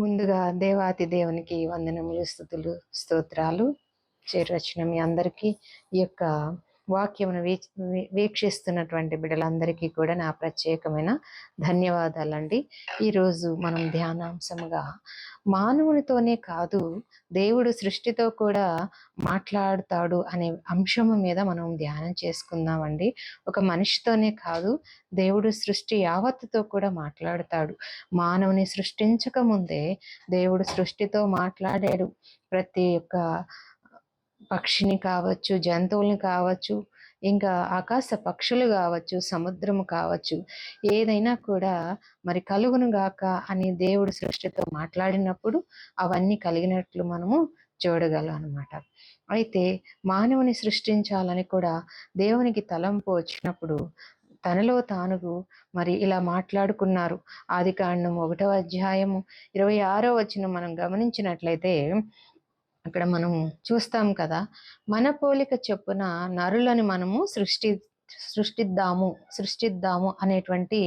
ముందుగా దేవాతి దేవునికి వందనములు స్థుతులు స్తోత్రాలు. చేరువచ్చిన మీ అందరికీ ఈ యొక్క వాక్యమును వీ వీక్షిస్తున్నటువంటి బిడ్డలందరికీ కూడా నా ప్రత్యేకమైన ధన్యవాదాలండి. ఈరోజు మనం ధ్యానాంశముగా మానవునితోనే కాదు దేవుడు సృష్టితో కూడా మాట్లాడుతాడు అనే అంశము మీద మనం ధ్యానం చేసుకుందామండి. ఒక మనిషితోనే కాదు దేవుడు సృష్టి యావత్తుతో కూడా మాట్లాడతాడు. మానవుని సృష్టించక ముందే దేవుడు సృష్టితో మాట్లాడాడు. ప్రతి ఒక్క పక్షిని కావచ్చు జంతువుల్ని కావచ్చు ఇంకా ఆకాశ పక్షులు కావచ్చు సముద్రము కావచ్చు ఏదైనా కూడా మరి కలుగును గాక అని దేవుడు సృష్టితో మాట్లాడినప్పుడు అవన్నీ కలిగినట్లు మనము చూడగలం అనమాట అయితే మానవుని సృష్టించాలని కూడా దేవునికి తలంపు వచ్చినప్పుడు తనలో తానుగు మరి ఇలా మాట్లాడుకున్నారు. ఆది కాండం ఒకటో అధ్యాయము ఇరవై ఆరో వచ్చిన మనం గమనించినట్లయితే అక్కడ మనం చూస్తాం కదా మన పోలిక చొప్పున నరులని మనము సృష్టి సృష్టిద్దాము సృష్టిద్దాము అనేటువంటి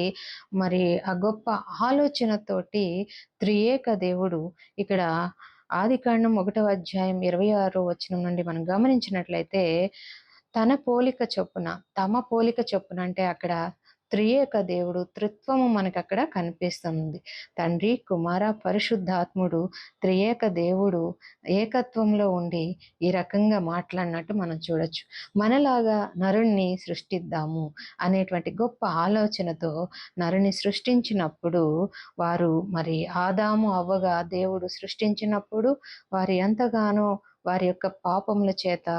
మరి ఆ గొప్ప ఆలోచనతోటి త్రియేక దేవుడు ఇక్కడ ఆది కాండం అధ్యాయం ఇరవై ఆరో వచనం నుండి మనం గమనించినట్లయితే తన పోలిక చొప్పున తమ పోలిక చొప్పున అంటే అక్కడ త్రియేక దేవుడు త్రిత్వము మనకు అక్కడ కనిపిస్తుంది. తండ్రి కుమార పరిశుద్ధాత్ముడు త్రియేక దేవుడు ఏకత్వంలో ఉండి ఈ రకంగా మాట్లాడినట్టు మనం చూడొచ్చు. మనలాగా నరుణ్ణి సృష్టిద్దాము అనేటువంటి గొప్ప ఆలోచనతో నరుని సృష్టించినప్పుడు వారు మరి ఆదాము అవ్వగా దేవుడు సృష్టించినప్పుడు వారు ఎంతగానో వారి యొక్క పాపముల చేత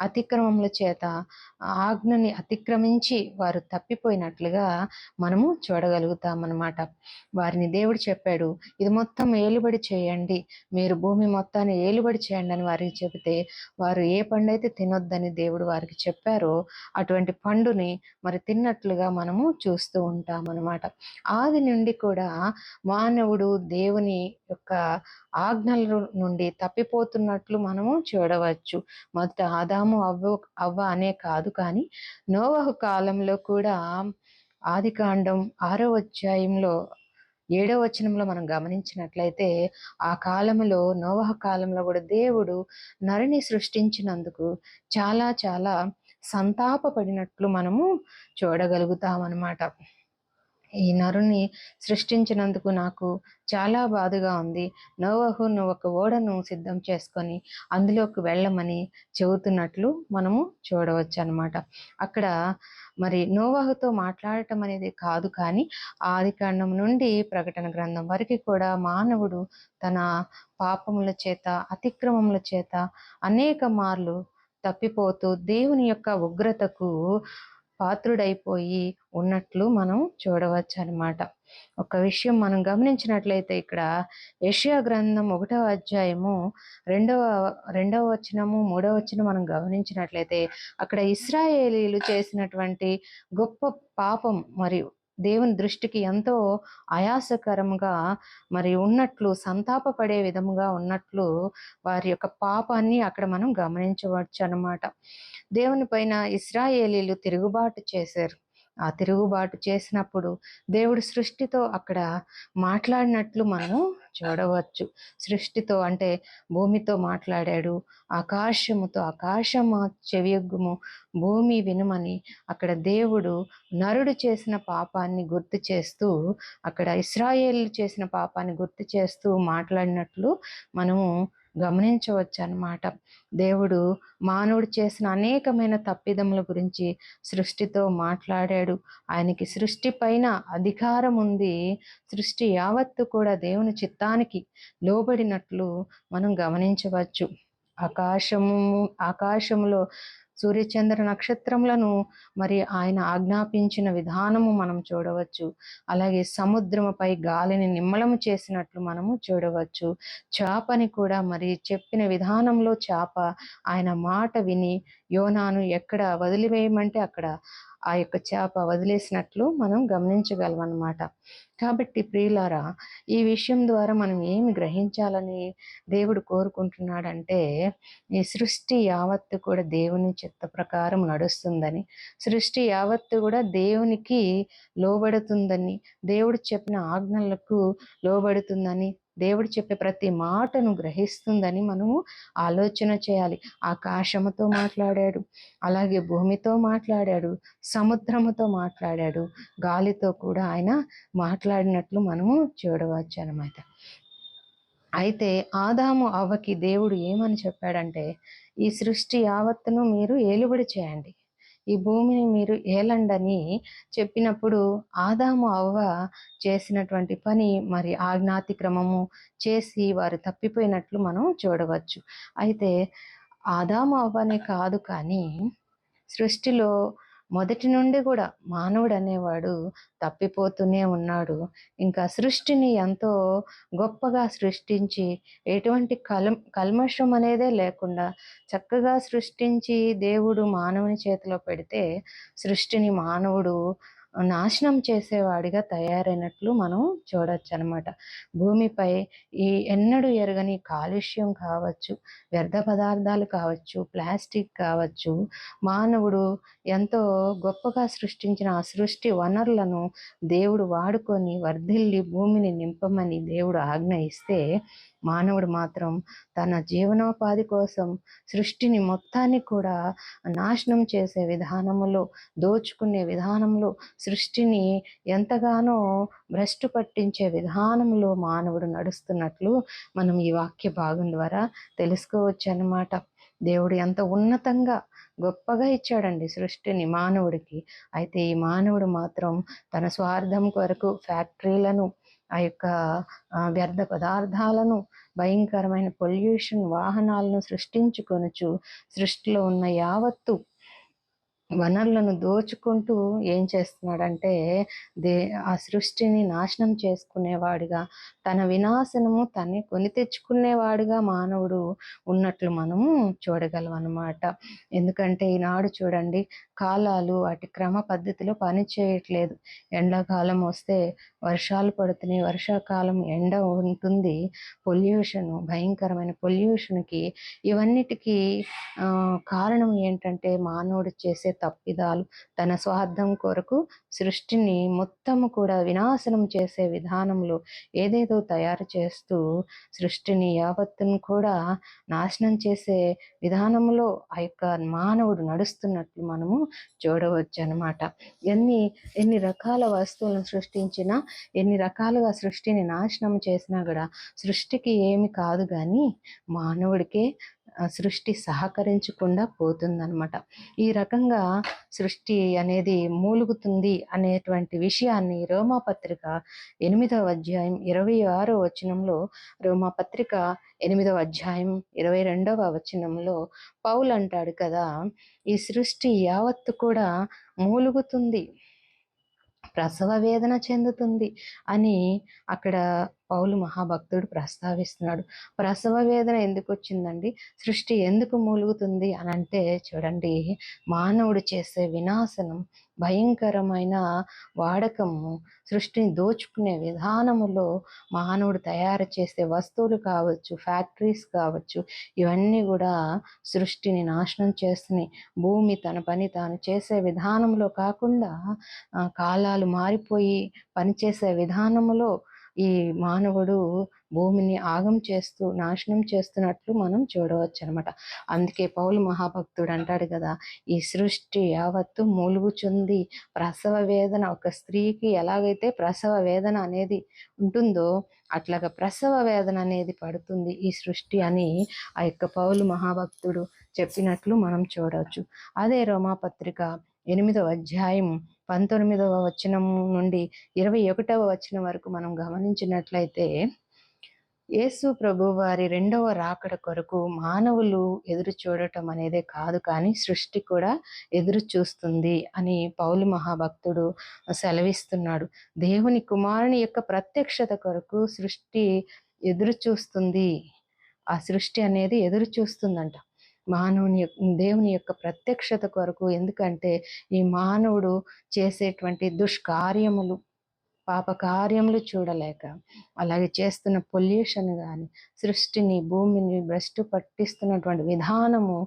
అతిక్రమముల చేత ఆజ్ఞని అతిక్రమించి వారు తప్పిపోయినట్లుగా మనము చూడగలుగుతామన్నమాట. వారిని దేవుడు చెప్పాడు ఇది మొత్తం ఏలుబడి చేయండి. మీరు భూమి మొత్తాన్ని ఏలుబడి చేయండి అని వారికి చెబితే వారు ఏ పండు అయితే తినొద్దని దేవుడు వారికి చెప్పారో అటువంటి పండుని మరి తిన్నట్లుగా మనము చూస్తూ ఉంటాం అన్నమాట ఆది నుండి కూడా మానవుడు దేవుని యొక్క ఆజ్ఞల నుండి తప్పిపోతున్నట్లు మనము చూడవచ్చు. మొదట ఆదాము అవ్వ అవ్వ అనే కాదు కానీ నోవహు కాలంలో కూడా ఆది కాండం ఆరో అధ్యాయంలో ఏడో వచనంలో మనం గమనించినట్లయితే ఆ కాలంలో నోవహ కాలంలో కూడా దేవుడు నరిని సృష్టించినందుకు చాలా చాలా సంతాపపడినట్లు మనము చూడగలుగుతాం అన్నమాట ఈ నరుని సృష్టించినందుకు నాకు చాలా బాధగా ఉంది. నోవహు నువ్వు ఒక ఓడను సిద్ధం చేసుకొని అందులోకి వెళ్ళమని చెబుతున్నట్లు మనము చూడవచ్చు అనమాట అక్కడ మరి నోవహుతో మాట్లాడటం అనేది కాదు కానీ ఆది కాండం నుండి ప్రకటన గ్రంథం వరకు కూడా మానవుడు తన పాపముల చేత అతిక్రమముల చేత అనేక మార్లు తప్పిపోతూ దేవుని యొక్క ఉగ్రతకు పాత్రుడైపోయి ఉన్నట్లు మనం చూడవచ్చు అనమాట ఒక విషయం మనం గమనించినట్లయితే ఇక్కడ యషియా గ్రంథం ఒకటవ అధ్యాయము రెండవ రెండవ వచనము మూడవ వచనం మనం గమనించినట్లయితే అక్కడ ఇస్రాయేలీలు చేసినటువంటి గొప్ప పాపం మరియు దేవుని దృష్టికి ఎంతో ఆయాసకరంగా మరి ఉన్నట్లు సంతాపపడే విధముగా ఉన్నట్లు వారి యొక్క పాపాన్ని అక్కడ మనం గమనించవచ్చు అన్నమాట దేవుని పైన ఇస్రాయేలీలు తిరుగుబాటు చేశారు. ఆ తిరుగుబాటు చేసినప్పుడు దేవుడు సృష్టితో అక్కడ మాట్లాడినట్లు మనము చూడవచ్చు. సృష్టితో అంటే భూమితో మాట్లాడాడు ఆకాశముతో ఆకాశము చెవియొగ్గుము భూమి వినుమని అక్కడ దేవుడు నరుడు చేసిన పాపాన్ని గుర్తు చేస్తూ అక్కడ ఇస్రాయేల్ చేసిన పాపాన్ని గుర్తు చేస్తూ మాట్లాడినట్లు మనము గమనించవచ్చు అన్నమాట దేవుడు మానవుడు చేసిన అనేకమైన తప్పిదముల గురించి సృష్టితో మాట్లాడాడు. ఆయనకి సృష్టి పైన అధికారం ఉంది. సృష్టి యావత్తు కూడా దేవుని చిత్తానికి లోబడినట్లు మనం గమనించవచ్చు. ఆకాశము ఆకాశంలో సూర్యచంద్ర నక్షత్రములను మరి ఆయన ఆజ్ఞాపించిన విధానము మనం చూడవచ్చు. అలాగే సముద్రముపై గాలిని నిమ్మలము చేసినట్లు మనము చూడవచ్చు. చేపని కూడా మరి చెప్పిన విధానంలో చేప ఆయన మాట విని యోనాను ఎక్కడ వదిలివేయమంటే అక్కడ ఆ యొక్క చేప వదిలేసినట్లు మనం గమనించగలం అన్నమాట కాబట్టి ప్రియులారా ఈ విషయం ద్వారా మనం ఏమి గ్రహించాలని దేవుడు కోరుకుంటున్నాడంటే ఈ సృష్టి యావత్తు కూడా దేవుని చిత్త ప్రకారం నడుస్తుందని సృష్టి యావత్తు కూడా దేవునికి లోబడుతుందని దేవుడు చెప్పిన ఆజ్ఞలకు లోబడుతుందని దేవుడు చెప్పే ప్రతి మాటను గ్రహిస్తుందని మనము ఆలోచన చేయాలి. ఆకాశముతో మాట్లాడాడు అలాగే భూమితో మాట్లాడాడు సముద్రముతో మాట్లాడాడు గాలితో కూడా ఆయన మాట్లాడినట్లు మనము చూడవచ్చు అనమాట అయితే ఆదాము అవ్వకి దేవుడు ఏమని చెప్పాడంటే ఈ సృష్టి యావత్తును మీరు ఏలుబడి చేయండి. ఈ భూమిని మీరు ఏలండని చెప్పినప్పుడు ఆదాము అవ్వ చేసినటువంటి పని మరి ఆజ్ఞాతిక్రమము చేసి వారు తప్పిపోయినట్లు మనం చూడవచ్చు. అయితే ఆదాము అవ్వనే కాదు కానీ సృష్టిలో మొదటి నుండి కూడా మానవుడు అనేవాడు తప్పిపోతూనే ఉన్నాడు. ఇంకా సృష్టిని ఎంతో గొప్పగా సృష్టించి ఎటువంటి కల్ కల్మషం అనేదే లేకుండా చక్కగా సృష్టించి దేవుడు మానవుని చేతిలో పెడితే సృష్టిని మానవుడు నాశనం చేసేవాడిగా తయారైనట్లు మనం చూడొచ్చు అనమాట భూమిపై ఈ ఎన్నడూ ఎరగని కాలుష్యం కావచ్చు వ్యర్థ పదార్థాలు కావచ్చు ప్లాస్టిక్ కావచ్చు మానవుడు ఎంతో గొప్పగా సృష్టించిన ఆ సృష్టి వనరులను దేవుడు వాడుకొని వర్ధిల్లి భూమిని నింపమని దేవుడు ఆజ్ఞ ఇస్తే మానవుడు మాత్రం తన జీవనోపాధి కోసం సృష్టిని మొత్తాన్ని కూడా నాశనం చేసే విధానములో దోచుకునే విధానంలో సృష్టిని ఎంతగానో భ్రష్టు పట్టించే విధానంలో మానవుడు నడుస్తున్నట్లు మనం ఈ వాక్య భాగం ద్వారా తెలుసుకోవచ్చు అన్నమాట దేవుడు ఎంత ఉన్నతంగా గొప్పగా ఇచ్చాడండి సృష్టిని మానవుడికి. అయితే ఈ మానవుడు మాత్రం తన స్వార్థం కొరకు ఫ్యాక్టరీలను ఆ యొక్క వ్యర్థ పదార్థాలను భయంకరమైన పొల్యూషన్ వాహనాలను సృష్టించుకొనచ్చు సృష్టిలో ఉన్న యావత్తు వనరులను దోచుకుంటూ ఏం చేస్తున్నాడంటే దే ఆ సృష్టిని నాశనం చేసుకునేవాడిగా తన వినాశనము తనే కొని తెచ్చుకునేవాడిగా మానవుడు ఉన్నట్లు మనము చూడగలం అన్నమాట ఎందుకంటే ఈనాడు చూడండి కాలాలు వాటి క్రమ పద్ధతిలో పని చేయట్లేదు ఎండాకాలం వస్తే వర్షాలు పడుతున్నాయి వర్షాకాలం ఎండ ఉంటుంది పొల్యూషన్ భయంకరమైన పొల్యూషన్కి ఇవన్నిటికీ కారణం ఏంటంటే మానవుడు చేసే తప్పిదాలు. తన స్వార్థం కొరకు సృష్టిని మొత్తము కూడా వినాశనం చేసే విధానంలో ఏదేదో తయారు చేస్తూ సృష్టిని యావత్తును కూడా నాశనం చేసే విధానంలో ఆ యొక్క మానవుడు నడుస్తున్నట్లు మనము చూడవచ్చు అనమాట ఎన్ని ఎన్ని రకాల వస్తువులను సృష్టించినా ఎన్ని రకాలుగా సృష్టిని నాశనం చేసినా కూడా సృష్టికి ఏమి కాదు కానీ మానవుడికే సృష్టి సహకరించకుండా పోతుందన్నమాట. ఈ రకంగా సృష్టి అనేది మూలుగుతుంది అనేటువంటి విషయాన్ని రోమాపత్రిక ఎనిమిదవ అధ్యాయం ఇరవై ఆరో వచనంలో రోమాపత్రిక ఎనిమిదవ అధ్యాయం ఇరవై రెండవ వచనంలో పౌలు అంటాడు కదా ఈ సృష్టి యావత్తు కూడా మూలుగుతుంది ప్రసవ వేదన చెందుతుంది అని అక్కడ పౌలు మహాభక్తుడు ప్రస్తావిస్తున్నాడు. ప్రసవ వేదన ఎందుకు వచ్చిందండి సృష్టి ఎందుకు మూలుగుతుంది అని అంటే చూడండి మానవుడు చేసే వినాశనం భయంకరమైన వాడకము సృష్టిని దోచుకునే విధానములో మానవుడు తయారు చేసే వస్తువులు కావచ్చు ఫ్యాక్టరీస్ కావచ్చు ఇవన్నీ కూడా సృష్టిని నాశనం చేస్తున్నాయి. భూమి తన పని తాను చేసే విధానంలో కాకుండా కాలాలు మారిపోయి పనిచేసే విధానంలో ఈ మానవుడు భూమిని ఆగం చేస్తూ నాశనం చేస్తున్నట్లు మనం చూడవచ్చు అనమాట అందుకే పౌలు మహాభక్తుడు అంటాడు కదా ఈ సృష్టి యావత్తు మూలుగుచుంది. ప్రసవ వేదన ఒక స్త్రీకి ఎలాగైతే ప్రసవ వేదన అనేది ఉంటుందో అట్లాగా ప్రసవ వేదన అనేది పడుతుంది ఈ సృష్టి అని ఆ యొక్క పౌలు మహాభక్తుడు చెప్పినట్లు మనం చూడవచ్చు. అదే రోమాపత్రిక ఎనిమిదవ అధ్యాయం పంతొమ్మిదవ వచనం నుండి ఇరవై ఒకటవ వచనం వరకు మనం గమనించినట్లయితే యేసు ప్రభు వారి రెండవ రాకడ కొరకు మానవులు ఎదురు చూడటం అనేదే కాదు కానీ సృష్టి కూడా ఎదురు చూస్తుంది అని పౌలు మహాభక్తుడు సెలవిస్తున్నాడు. దేవుని కుమారుని యొక్క ప్రత్యక్షత కొరకు సృష్టి ఎదురు చూస్తుంది. ఆ సృష్టి అనేది ఎదురు చూస్తుందంట. మానవుని దేవుని యొక్క ప్రత్యక్షత కొరకు. ఎందుకంటే ఈ మానవుడు చేసేటువంటి దుష్కార్యములు పాపకార్యములు చూడలేక అలాగే చేస్తున్న పొల్యూషన్ కానీ సృష్టిని భూమిని భ్రష్టు పట్టిస్తున్నటువంటి విధానము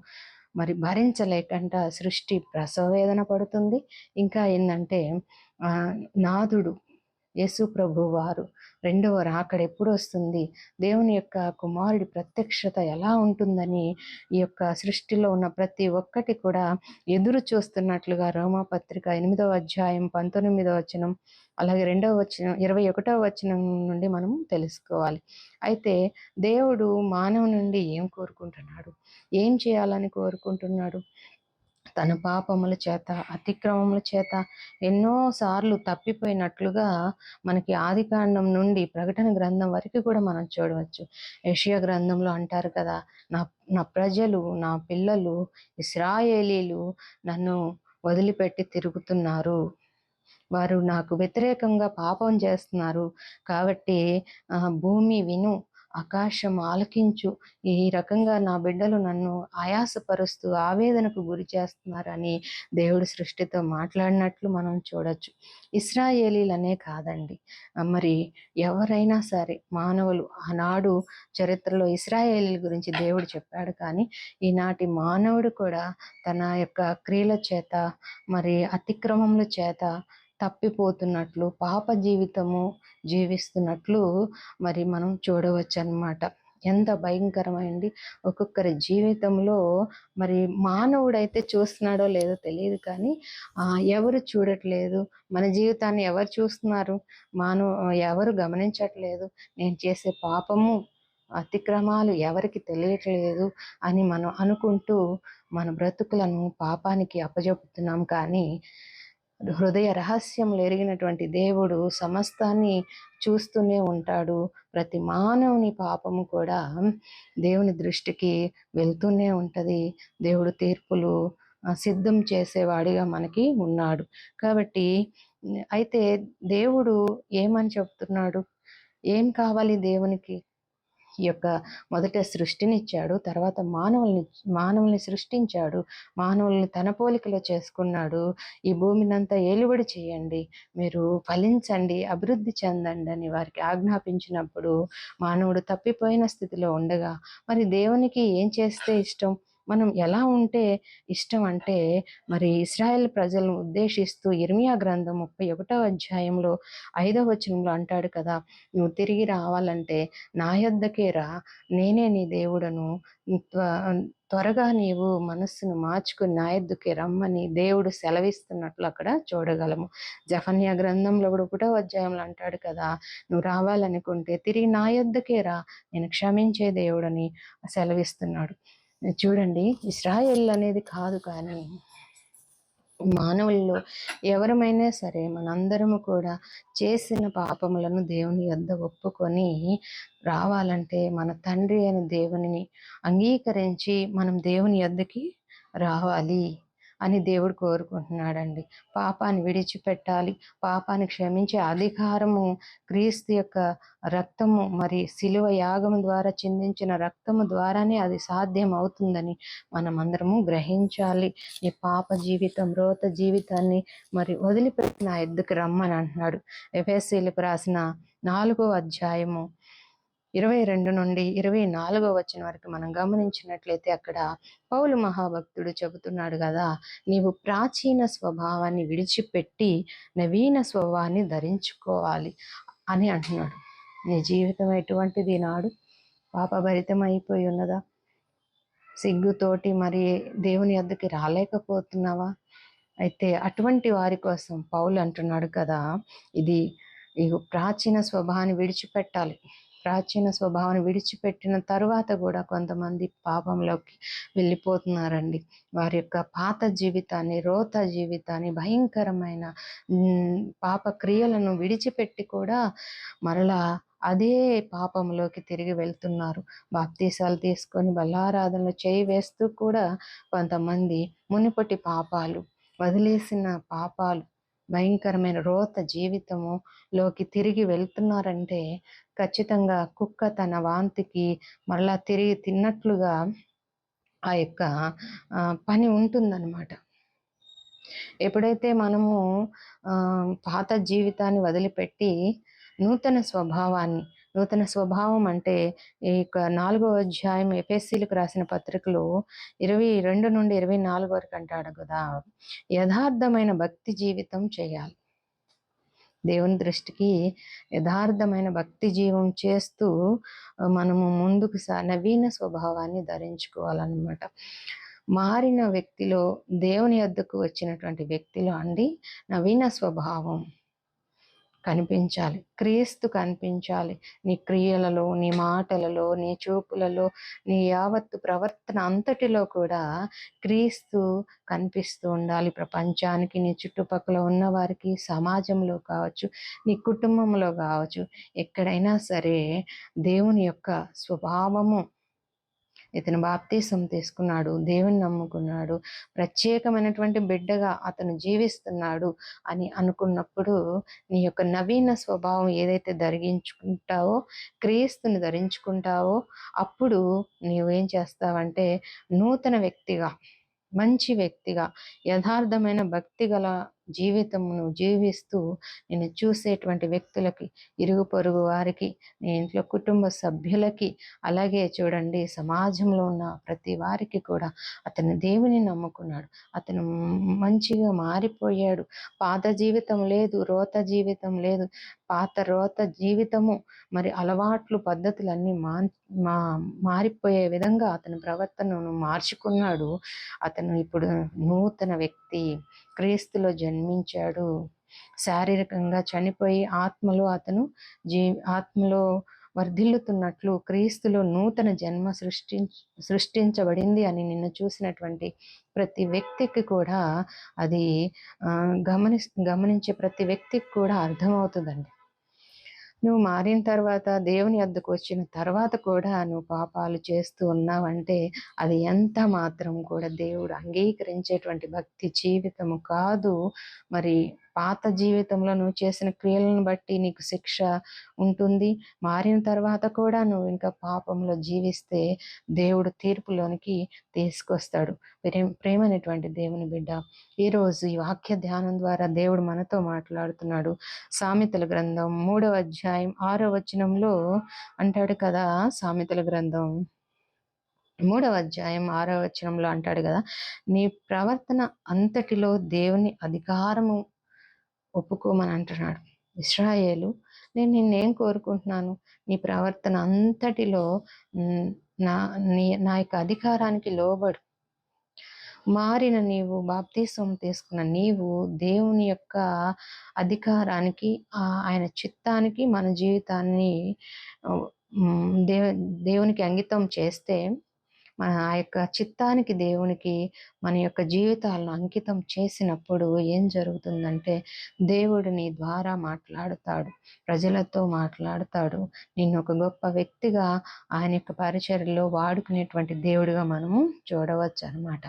మరి భరించలేకంట. సృష్టి ప్రసవేదన పడుతుంది. ఇంకా ఏంటంటే నాదుడు యేసు ప్రభు వారు రెండవ రాకడ ఎప్పుడు వస్తుంది దేవుని యొక్క కుమారుడి ప్రత్యక్షత ఎలా ఉంటుందని ఈ యొక్క సృష్టిలో ఉన్న ప్రతి ఒక్కటి కూడా ఎదురు చూస్తున్నట్లుగా రోమాపత్రిక ఎనిమిదవ అధ్యాయం పంతొమ్మిదవ వచనం అలాగే రెండవ వచనం ఇరవై ఒకటవ వచనం నుండి మనం తెలుసుకోవాలి. అయితే దేవుడు మానవు నుండి ఏం కోరుకుంటున్నాడు? ఏం చేయాలని కోరుకుంటున్నాడు? తన పాపముల చేత అతిక్రమముల చేత ఎన్నోసార్లు తప్పిపోయినట్లుగా మనకి ఆది కాండం నుండి ప్రకటన గ్రంథం వరకు కూడా మనం చూడవచ్చు. యషియా గ్రంథంలో అంటారు కదా నా నా ప్రజలు నా పిల్లలు ఇస్రాయేలీలు నన్ను వదిలిపెట్టి తిరుగుతున్నారు. వారు నాకు వ్యతిరేకంగా పాపం చేస్తున్నారు. కాబట్టి భూమి విను. ఆకాశం ఆలకించు. ఈ రకంగా నా బిడ్డలు నన్ను ఆయాసపరుస్తూ ఆవేదనకు గురి చేస్తున్నారని దేవుడు సృష్టితో మాట్లాడినట్లు మనం చూడొచ్చు. ఇస్రాయేలీలనే కాదండి. మరి ఎవరైనా సరే మానవులు ఆనాడు చరిత్రలో ఇస్రాయేలీల గురించి దేవుడు చెప్పాడు కానీ ఈనాటి మానవుడు కూడా తన యొక్క క్రియల చేత మరి అతిక్రమముల చేత తప్పిపోతున్నట్లు పాప జీవితము జీవిస్తున్నట్లు మరి మనం చూడవచ్చు అనమాట ఎంత భయంకరమైంది. ఒక్కొక్కరి జీవితంలో మరి మానవుడైతే చూస్తున్నాడో లేదో తెలియదు కానీ ఎవరు చూడట్లేదు. మన జీవితాన్ని ఎవరు చూస్తున్నారు? మానవ ఎవరు గమనించట్లేదు. నేను చేసే పాపము అతిక్రమాలు ఎవరికి తెలియట్లేదు అని మనం అనుకుంటూ మన బ్రతుకులను పాపానికి అప్పజెపుతున్నాం కానీ హృదయ రహస్యం ఎరిగినటువంటి దేవుడు సమస్తాన్ని చూస్తూనే ఉంటాడు. ప్రతి మానవుని పాపము కూడా దేవుని దృష్టికి వెళ్తూనే ఉంటుంది. దేవుడు తీర్పులు సిద్ధం చేసేవాడిగా మనకి ఉన్నాడు. కాబట్టి అయితే దేవుడు ఏమని చెప్తున్నాడు? ఏం కావాలి దేవునికి? ఈ యొక్క మొదట సృష్టినిచ్చాడు తర్వాత మానవుల్ని మానవుల్ని సృష్టించాడు మానవుల్ని తన పోలికలో చేసుకున్నాడు. ఈ భూమినంతా ఏలుబడి చేయండి మీరు ఫలించండి అభివృద్ధి చెందండి అని వారికి ఆజ్ఞాపించినప్పుడు మానవుడు తప్పిపోయిన స్థితిలో ఉండగా మరి దేవునికి ఏం చేస్తే ఇష్టం? మనం ఎలా ఉంటే ఇష్టం అంటే మరి ఇస్రాయల్ ప్రజలను ఉద్దేశిస్తూ ఇర్మియా గ్రంథం ముప్పై ఒకటో అధ్యాయంలో ఐదవ వచనంలో అంటాడు కదా నువ్వు తిరిగి రావాలంటే నా యొద్దకే రా. నేనే నీ దేవుడను. త్వరగా నీవు మనస్సును మార్చుకుని నా ఎద్దుకి రమ్మని దేవుడు సెలవిస్తున్నట్లు అక్కడ చూడగలము. జఫన్య గ్రంథంలో కూడా ఒకటో అధ్యాయంలో అంటాడు కదా నువ్వు రావాలనుకుంటే తిరిగి నా యొద్దకే రా. నేను క్షమించే దేవుడని సెలవిస్తున్నాడు. చూడండి ఇస్రాయల్ అనేది కాదు కానీ మానవుల్లో ఎవరమైనా సరే మనందరము కూడా చేసిన పాపములను దేవుని యొద్ద ఒప్పుకొని రావాలంటే మన తండ్రి అయిన దేవునిని అంగీకరించి మనం దేవుని యొద్దకి రావాలి. అని దేవుడు కోరుకుంటున్నాడండి. పాపాన్ని విడిచిపెట్టాలి. పాపాన్ని క్షమించే అధికారము క్రీస్తు యొక్క రక్తము మరి శిలువ యాగము ద్వారా చిందించిన రక్తము ద్వారానే అది సాధ్యం అవుతుందని మనం అందరము గ్రహించాలి. ఈ పాప జీవితం రోత జీవితాన్ని మరి వదిలిపెట్టిన ఎద్దుకు రమ్మని అంటున్నాడు. ఎఫ్ఎస్సీలకు రాసిన నాలుగో అధ్యాయము ఇరవై రెండు నుండి ఇరవై నాలుగో వచ్చిన వరకు మనం గమనించినట్లయితే అక్కడ పౌలు మహాభక్తుడు చెబుతున్నాడు కదా నీవు ప్రాచీన స్వభావాన్ని విడిచిపెట్టి నవీన స్వభావాన్ని ధరించుకోవాలి అని అంటున్నాడు. నీ జీవితం ఎటువంటిది నాడు? పాపభరితం అయిపోయి ఉన్నదా? సిగ్గుతోటి మరి దేవుని వద్దకి రాలేకపోతున్నావా? అయితే అటువంటి వారి కోసం పౌలు అంటున్నాడు కదా ఇది ప్రాచీన స్వభావాన్ని విడిచిపెట్టాలి. ప్రాచీన స్వభావాన్ని విడిచిపెట్టిన తరువాత కూడా కొంతమంది పాపంలోకి వెళ్ళిపోతున్నారండి. వారి యొక్క పాత జీవితాన్ని రోత జీవితాన్ని భయంకరమైన పాప క్రియలను విడిచిపెట్టి కూడా మరలా అదే పాపంలోకి తిరిగి వెళ్తున్నారు. బాప్తీసాలు తీసుకొని బల్లారాధనలు చేయి వేస్తూ కూడా కొంతమంది మునిపటి పాపాలు వదిలేసిన పాపాలు భయంకరమైన రోత జీవితము లోకి తిరిగి వెళ్తున్నారంటే ఖచ్చితంగా కుక్క తన వాంతికి మరలా తిరిగి తిన్నట్లుగా ఆ యొక్క పని ఉంటుందన్నమాట. ఎప్పుడైతే మనము పాత జీవితాన్ని వదిలిపెట్టి నూతన స్వభావాన్ని నూతన స్వభావం అంటే ఈ యొక్క నాలుగో అధ్యాయం ఎఫ్ఎస్సీలకు రాసిన పత్రికలు ఇరవై రెండు నుండి ఇరవై నాలుగు వరకు అంటాడు కదా యథార్థమైన భక్తి జీవితం చేయాలి. దేవుని దృష్టికి యథార్థమైన భక్తి జీవం చేస్తూ మనము ముందుకు సా నవీన స్వభావాన్ని ధరించుకోవాలన్నమాట. మారిన వ్యక్తిలో దేవుని వద్దకు వచ్చినటువంటి వ్యక్తిలో అండి నవీన స్వభావం. కనిపించాలి. క్రీస్తు కనిపించాలి. నీ క్రియలలో నీ మాటలలో నీ చూపులలో నీ యావత్తు ప్రవర్తన అంతటిలో కూడా క్రీస్తు కనిపిస్తూ ఉండాలి. ప్రపంచానికి నీ చుట్టుపక్కల ఉన్న వారికి సమాజంలో కావచ్చు నీ కుటుంబంలో కావచ్చు ఎక్కడైనా సరే దేవుని యొక్క స్వభావము ఇతను బాప్తీసం తీసుకున్నాడు దేవుని నమ్ముకున్నాడు ప్రత్యేకమైనటువంటి బిడ్డగా అతను జీవిస్తున్నాడు అని అనుకున్నప్పుడు నీ యొక్క నవీన స్వభావం ఏదైతే ధరించుకుంటావో క్రీస్తుని ధరించుకుంటావో అప్పుడు నీవేం చేస్తావంటే నూతన వ్యక్తిగా మంచి వ్యక్తిగా యథార్థమైన భక్తి గల జీవితమును జీవిస్తూ నేను చూసేటువంటి వ్యక్తులకి ఇరుగు పొరుగు వారికి నీ ఇంట్లో కుటుంబ సభ్యులకి అలాగే చూడండి సమాజంలో ఉన్న ప్రతి వారికి కూడా అతను దేవుని నమ్ముకున్నాడు. అతను మంచిగా మారిపోయాడు. పాత జీవితం లేదు రోత జీవితం లేదు. పాత రోత జీవితము మరి అలవాట్లు పద్ధతులన్నీ మా మా మారిపోయే విధంగా అతని ప్రవర్తనను మార్చుకున్నాడు. అతను ఇప్పుడు నూతన వ్యక్తి క్రీస్తులో జన్మించాడు. శారీరకంగా చనిపోయి ఆత్మలో అతను జీ ఆత్మలో వర్ధిల్లుతున్నట్లు క్రీస్తులో నూతన జన్మ సృష్టి సృష్టించబడింది అని నిన్ను చూసినటువంటి ప్రతి వ్యక్తికి కూడా అది గమని గమనించే ప్రతి వ్యక్తికి కూడా అర్థమవుతుందండి. నువ్వు మారిన తర్వాత దేవుని అద్దకు వచ్చిన తర్వాత కూడా నువ్వు పాపాలు చేస్తూ ఉన్నావంటే అది ఎంత మాత్రం కూడా దేవుడు అంగీకరించేటువంటి భక్తి జీవితము కాదు. మరి పాత జీవితంలో నువ్వు చేసిన క్రియలను బట్టి నీకు శిక్ష ఉంటుంది. మారిన తర్వాత కూడా నువ్వు ఇంకా పాపంలో జీవిస్తే దేవుడు తీర్పులోనికి తీసుకొస్తాడు. ప్రేమ అనేటువంటి దేవుని బిడ్డ. ఈరోజు ఈ వాక్య ధ్యానం ద్వారా దేవుడు మనతో మాట్లాడుతున్నాడు. సామెతల గ్రంథం మూడవ అధ్యాయం ఆరో వచనంలో అంటాడు కదా సామెతల గ్రంథం. మూడవ అధ్యాయం ఆరో వచనంలో అంటాడు కదా నీ ప్రవర్తన అంతటిలో దేవుని అధికారము ఒప్పుకోమని అంటున్నాడు ఇస్రాయేలు నేను నిన్నేం కోరుకుంటున్నాను? నీ ప్రవర్తన అంతటిలో నా నీ నా యొక్క అధికారానికి లోబడు. మారిన నీవు బాప్తీసం తీసుకున్న నీవు దేవుని యొక్క అధికారానికి ఆయన చిత్తానికి మన జీవితాన్ని దేవు దేవునికి అంకితం చేస్తే మన ఆ యొక్క చిత్తానికి దేవునికి మన యొక్క జీవితాలను అంకితం చేసినప్పుడు ఏం జరుగుతుందంటే దేవుడు నీ ద్వారా మాట్లాడుతాడు. ప్రజలతో మాట్లాడుతాడు. నిన్ను ఒక గొప్ప వ్యక్తిగా ఆయన యొక్క పరిచర్లో వాడుకునేటువంటి దేవుడిగా మనము చూడవచ్చు అనమాట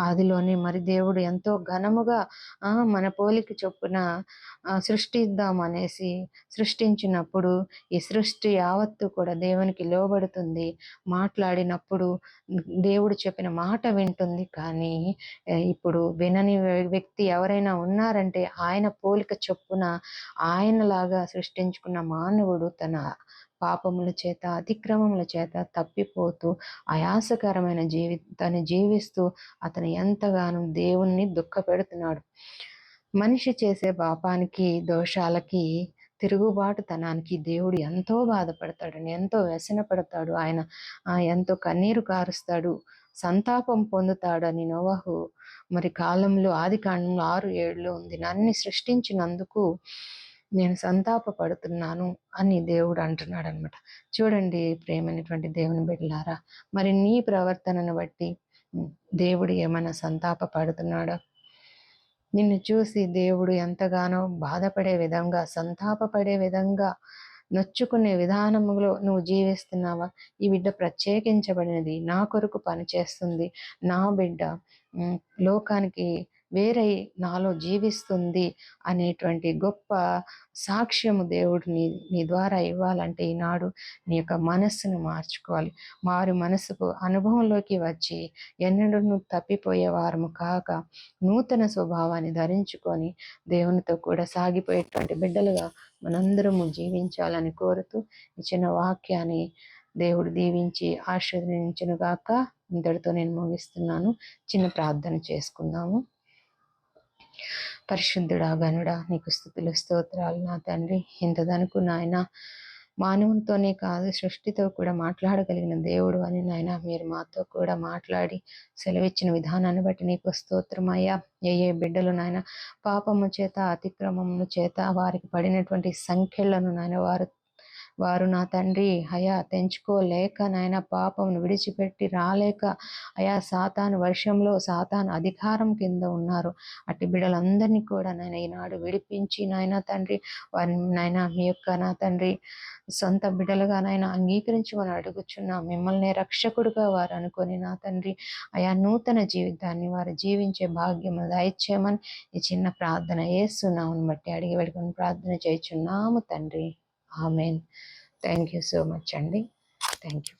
ఆదిలోనే మరి దేవుడు ఎంతో ఘనముగా మన పోలికి చొప్పున సృష్టిద్దాం అనేసి సృష్టించినప్పుడు ఈ సృష్టి యావత్తు కూడా దేవునికి లోబడుతుంది. మాట్లాడినప్పుడు దేవుడు చెప్పిన మాట వింటుంది. కానీ ఇప్పుడు వినని వ్యక్తి ఎవరైనా ఉన్నారంటే ఆయన పోలిక చొప్పున ఆయనలాగా సృష్టించుకున్న మానవుడు తన పాపముల చేత అతిక్రమముల చేత తప్పిపోతూ ఆయాసకరమైన జీవితాన్ని జీవిస్తూ అతను ఎంతగానో దేవుణ్ణి దుఃఖ పెడుతున్నాడు మనిషి చేసే పాపానికి దోషాలకి తిరుగుబాటుతనానికి దేవుడు ఎంతో బాధపడతాడు ఎంతో వ్యసన పడతాడు ఆయన ఎంతో కన్నీరు కారుస్తాడు. సంతాపం పొందుతాడని నోవహు మరి కాలంలో ఆది కాండంలో ఆరు ఏడులో ఉంది. నన్ను సృష్టించినందుకు నేను సంతాప పడుతున్నాను అని దేవుడు అంటున్నాడు అనమాట చూడండి ప్రేమైనటువంటి దేవుని బిడ్డలారా మరి నీ ప్రవర్తనను బట్టి దేవుడు ఏమైనా సంతాప పడుతున్నాడా నిన్ను చూసి దేవుడు ఎంతగానో బాధపడే విధంగా సంతాపపడే విధంగా నొచ్చుకునే విధానములో నువ్వు జీవిస్తున్నావా? ఈ బిడ్డ ప్రత్యేకించబడినది. నా కొరకు పనిచేస్తుంది. నా బిడ్డ లోకానికి వేరై నాలో జీవిస్తుంది అనేటువంటి గొప్ప సాక్ష్యము దేవుడు నీ నీ ద్వారా ఇవ్వాలంటే ఈనాడు నీ యొక్క మనస్సును మార్చుకోవాలి. మారు మనసుకు అనుభవంలోకి వచ్చి ఎన్నడూ తప్పిపోయే వారము కాక నూతన స్వభావాన్ని ధరించుకొని దేవునితో కూడా సాగిపోయేటువంటి బిడ్డలుగా మనందరము జీవించాలని కోరుతూ ఇచ్చిన వాక్యాన్ని దేవుడు దీవించి ఆశీర్వదించను గాక ఇంతటితో నేను ముగిస్తున్నాను. చిన్న ప్రార్థన చేసుకుందాము. పరిశుద్ధుడా గనుడా నీకు స్థుతులు స్తోత్రాలు నా తండ్రి. ఇంతదనుకు నాయన మానవునితోనే కాదు సృష్టితో కూడా మాట్లాడగలిగిన దేవుడు అని నాయన మీరు మాతో కూడా మాట్లాడి సెలవిచ్చిన విధానాన్ని బట్టి నీకు స్తోత్రమయ్యా ఏ ఏ బిడ్డలు నాయన పాపము చేత అతిక్రమము చేత వారికి పడినటువంటి సంఖ్యలను నాయన వారు వారు నా తండ్రి అయా తెంచుకోలేక నాయన పాపమును విడిచిపెట్టి రాలేక అయా సాతాను వర్షంలో సాతాను అధికారం కింద ఉన్నారు. అట్టి బిడ్డలందరినీ కూడా నాయన ఈనాడు విడిపించి నాయన తండ్రి వారిని నాయన మీ యొక్క నా తండ్రి సొంత బిడ్డలుగా నాయన అంగీకరించమని అడుగుచున్నా. మిమ్మల్ని రక్షకుడుగా వారు అనుకొని నా తండ్రి అయా నూతన జీవితాన్ని వారు జీవించే భాగ్యము దయచేయమని ఈ చిన్న ప్రార్థన వేస్తున్నామని బట్టి అడిగి పెట్టుకుని ప్రార్థన చేయుచున్నాము తండ్రి. amen thank you so much అండి థ్యాంక్ యూ